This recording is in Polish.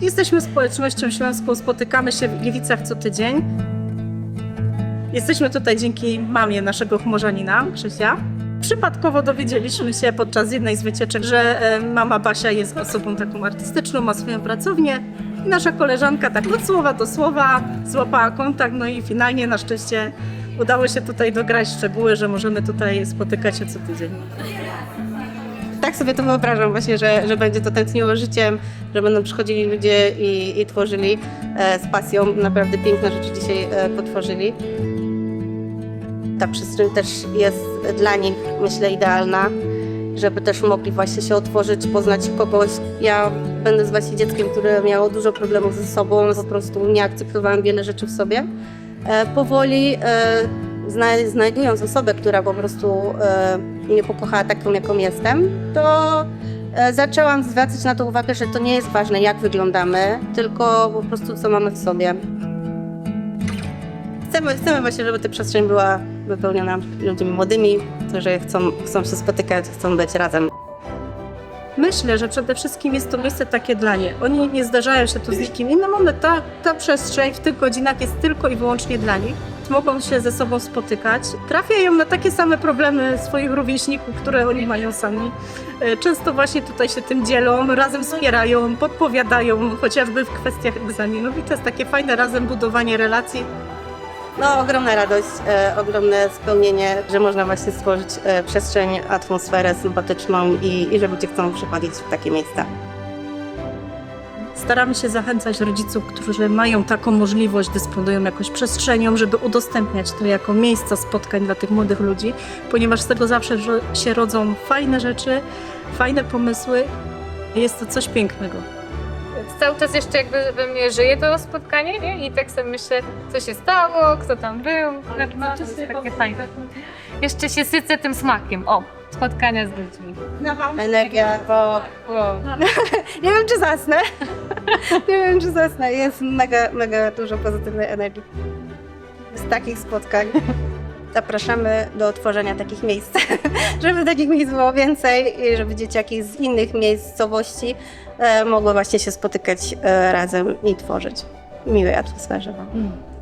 Jesteśmy społecznością śląską, spotykamy się w Gliwicach co tydzień. Jesteśmy tutaj dzięki mamie naszego chmurzanina, Krzysia. Przypadkowo dowiedzieliśmy się podczas jednej z wycieczek, że e, mama Basia jest osobą taką artystyczną, ma swoją pracownię. I nasza koleżanka tak od słowa do słowa złapała kontakt, no i finalnie na szczęście udało się tutaj dograć szczegóły, że możemy tutaj spotykać się co tydzień. Tak sobie to wyobrażam właśnie, że, że będzie to tętniło życiem, że będą przychodzili ludzie i, i tworzyli e, z pasją. Naprawdę piękne rzeczy dzisiaj e, potworzyli. Ta przestrzeń też jest dla nich, myślę, idealna, żeby też mogli właśnie się otworzyć, poznać kogoś. Ja będąc właśnie dzieckiem, które miało dużo problemów ze sobą, po prostu nie akceptowałam wiele rzeczy w sobie. E, powoli e, zna- znajdując osobę, która po prostu e, mnie pokochała taką, jaką jestem, to e, zaczęłam zwracać na to uwagę, że to nie jest ważne, jak wyglądamy, tylko po prostu co mamy w sobie. Chcemy, chcemy właśnie, żeby ta przestrzeń była wypełniona ludźmi młodymi, którzy chcą, chcą się spotykać, chcą być razem. Myślę, że przede wszystkim jest to miejsce takie dla nie. Oni nie zdarzają się tu z nikim innym, ale ta, ta przestrzeń w tych godzinach jest tylko i wyłącznie dla nich. Mogą się ze sobą spotykać. Trafiają na takie same problemy swoich rówieśników, które oni mają sami. E, Często właśnie tutaj się tym dzielą, razem wspierają, podpowiadają, chociażby w kwestiach egzaminów. I to jest takie fajne razem budowanie relacji. No, ogromna radość, e, ogromne spełnienie, że można właśnie stworzyć e, przestrzeń, atmosferę sympatyczną i, i że ludzie chcą przychodzić w takie miejsca. Staramy się zachęcać rodziców, którzy mają taką możliwość, dysponują jakąś przestrzenią, żeby udostępniać to jako miejsca spotkań dla tych młodych ludzi, ponieważ z tego zawsze się rodzą fajne rzeczy, fajne pomysły. Jest to coś pięknego. Cały czas jeszcze jakby we mnie żyje to spotkanie nie? i tak sobie myślę, co się stało, kto tam był. No, to jest takie fajne. Jeszcze się sycę tym smakiem, o, spotkania z ludźmi. Energia, bo Wow. nie wiem, czy zasnę. nie wiem, czy zasnę. Jest mega, mega dużo pozytywnej energii z takich spotkań. Zapraszamy do tworzenia takich miejsc, żeby takich miejsc było więcej i żeby dzieciaki z innych miejscowości e, mogły właśnie się spotykać e, razem i tworzyć w miłej atmosferze. Mm.